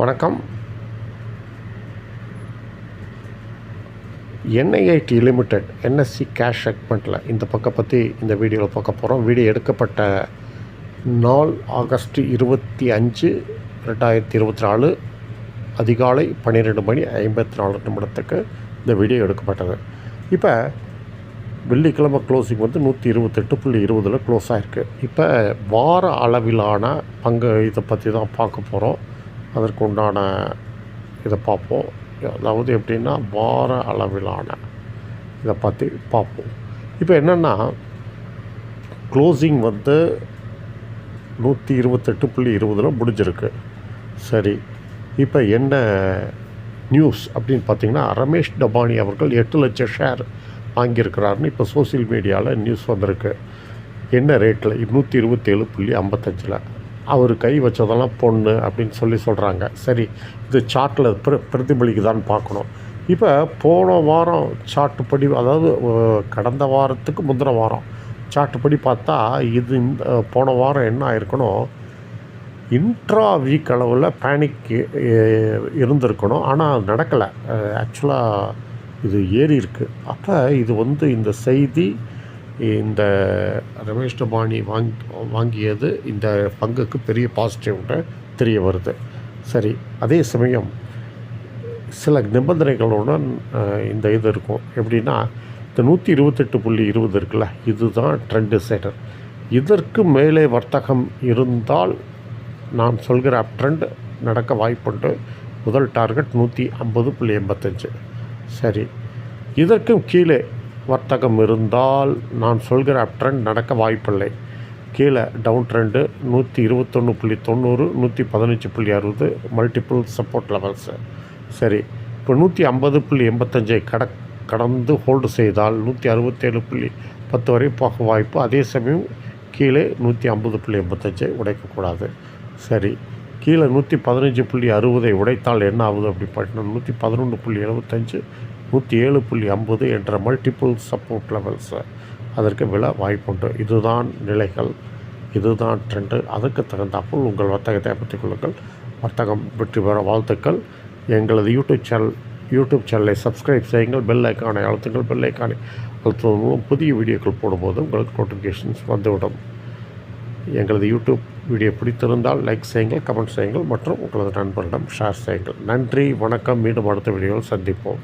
வணக்கம். NIIT limited NSC cash செக்மெண்ட்டில் இந்த பக்கம் பற்றி இந்த வீடியோவில் பார்க்க போகிறோம் வீடியோ எடுக்கப்பட்ட நாள் ஆகஸ்ட் இருபத்தி அஞ்சு ரெண்டாயிரத்தி இருபத்தி நாலு அதிகாலை பன்னிரெண்டு மணி ஐம்பத்தி நாலு நிமிடத்துக்கு இந்த வீடியோ எடுக்கப்பட்டது. இப்போ வெள்ளிக்கிழமை க்ளோசிங் வந்து நூற்றி இருபத்தெட்டு புள்ளி இருபதில் க்ளோஸ் ஆகிருக்கு இப்போ வார அளவிலான பங்கு இதை பற்றி தான் பார்க்க போகிறோம் அதற்கு உண்டான இதை பார்ப்போம். அதாவது எப்படின்னா வார அளவிலான இதை பற்றி பார்ப்போம். இப்போ என்னென்னா க்ளோசிங் வந்து நூற்றி இருபத்தெட்டு புள்ளி இருபதில் முடிஞ்சிருக்கு. சரி இப்போ என்ன நியூஸ் அப்படின்னு பார்த்தீங்கன்னா ரமேஷ் டபானி அவர்கள் எட்டு லட்சம் ஷேர் வாங்கியிருக்கிறாருன்னு இப்போ சோசியல் மீடியாவில் நியூஸ் வந்திருக்கு. என்ன ரேட்டில் நூற்றி இருபத்தேழு புள்ளி ஐம்பத்தஞ்சில். அவர் கை வச்சதெல்லாம் பொண்ணு அப்படின்னு சொல்லி சொல்கிறாங்க சரி இது சார்ட்டில் பிர பிரதிபலிக்குதான்னு பார்க்கணும். இப்போ போன வாரம் சார்ட்டு படி அதாவது கடந்த வாரத்துக்கு முந்தின வாரம் சார்ட்டு படி பார்த்தா இது இந்த போன வாரம் என்ன ஆயிருக்கணும் இன்ட்ரா வீக் அளவில் பேனிக் இருந்திருக்கணும். ஆனால் அது நடக்கலை. ஆக்சுவலாக இது ஏறி இருக்குது அப்போ இது வந்து இந்த செய்தி இந்த ரமேஷ் டபானி வாங் வாங்கியது இந்த பங்குக்கு பெரிய பாசிட்டிவ்னு தெரிய வருது. சரி அதே சமயம் சில நிபந்தனைகளுடன் இந்த இது இருக்கும். எப்படின்னா இந்த நூற்றி இருபத்தெட்டு புள்ளி இருபது இருக்குல்ல இதுதான் ட்ரெண்ட் செட்டர் இதற்கு மேலே வர்த்தகம் இருந்தால் நான் சொல்கிற அப் ட்ரெண்ட் நடக்க வாய்ப்புண்டு. முதல் டார்கெட் நூற்றி ஐம்பது புள்ளி எண்பத்தஞ்சு. சரி இதற்கும் கீழே வர்த்தகம் இருந்தால் நான் சொல்கிற அப் ட்ரெண்ட் நடக்க வாய்ப்பில்லை. கீழே டவுன் ட்ரெண்டு நூற்றி இருபத்தொன்று புள்ளி தொண்ணூறு நூற்றி பதினஞ்சு புள்ளி அறுபது மல்டிபிள் சப்போர்ட் லெவல்ஸு சரி இப்போ நூற்றி ஐம்பது புள்ளி எண்பத்தஞ்சை கட கடந்து ஹோல்டு செய்தால் நூற்றி அறுபத்தேழு புள்ளி பத்து வரை போக வாய்ப்பு. அதே சமயம் கீழே நூற்றி ஐம்பது புள்ளி எண்பத்தஞ்சை உடைக்கக்கூடாது. சரி கீழே நூற்றி பதினஞ்சு புள்ளி அறுபதை உடைத்தால் என்ன ஆகுது அப்படி பார்த்தீங்கன்னா நூற்றி பதினொன்று புள்ளி எழுபத்தஞ்சு நூற்றி ஏழு புள்ளி ஐம்பது என்ற மல்டிபிள் சப்போர்ட் லெவல்ஸு அதற்கு விழ வாய்ப்புண்டு. இதுதான் நிலைகள். இதுதான் ட்ரெண்டு அதற்கு தகுந்தாப்புல் உங்கள் வர்த்தகத்தை அமைத்துக் கொள்ளுங்கள். வர்த்தகம் வெற்றி பெற வாழ்த்துக்கள். எங்களது யூடியூப் சேனல் யூடியூப் சேனலை சப்ஸ்கிரைப் செய்யுங்கள். பெல் ஐக்கானை அழுத்துங்கள். பெல் ஐக்கானை அழுத்துவதன் மூலம் புதிய வீடியோக்கள் போடும்போது உங்களுக்கு நோட்டிஃபிகேஷன்ஸ் வந்துவிடும். எங்களது யூடியூப் வீடியோ பிடித்திருந்தால் லைக் செய்யுங்கள் கமெண்ட் செய்யுங்கள் மற்றும் உங்களது நண்பர்களிடம் ஷேர் செய்யுங்கள். நன்றி வணக்கம். மீண்டும் அடுத்த வீடியோவில் சந்திப்போம்.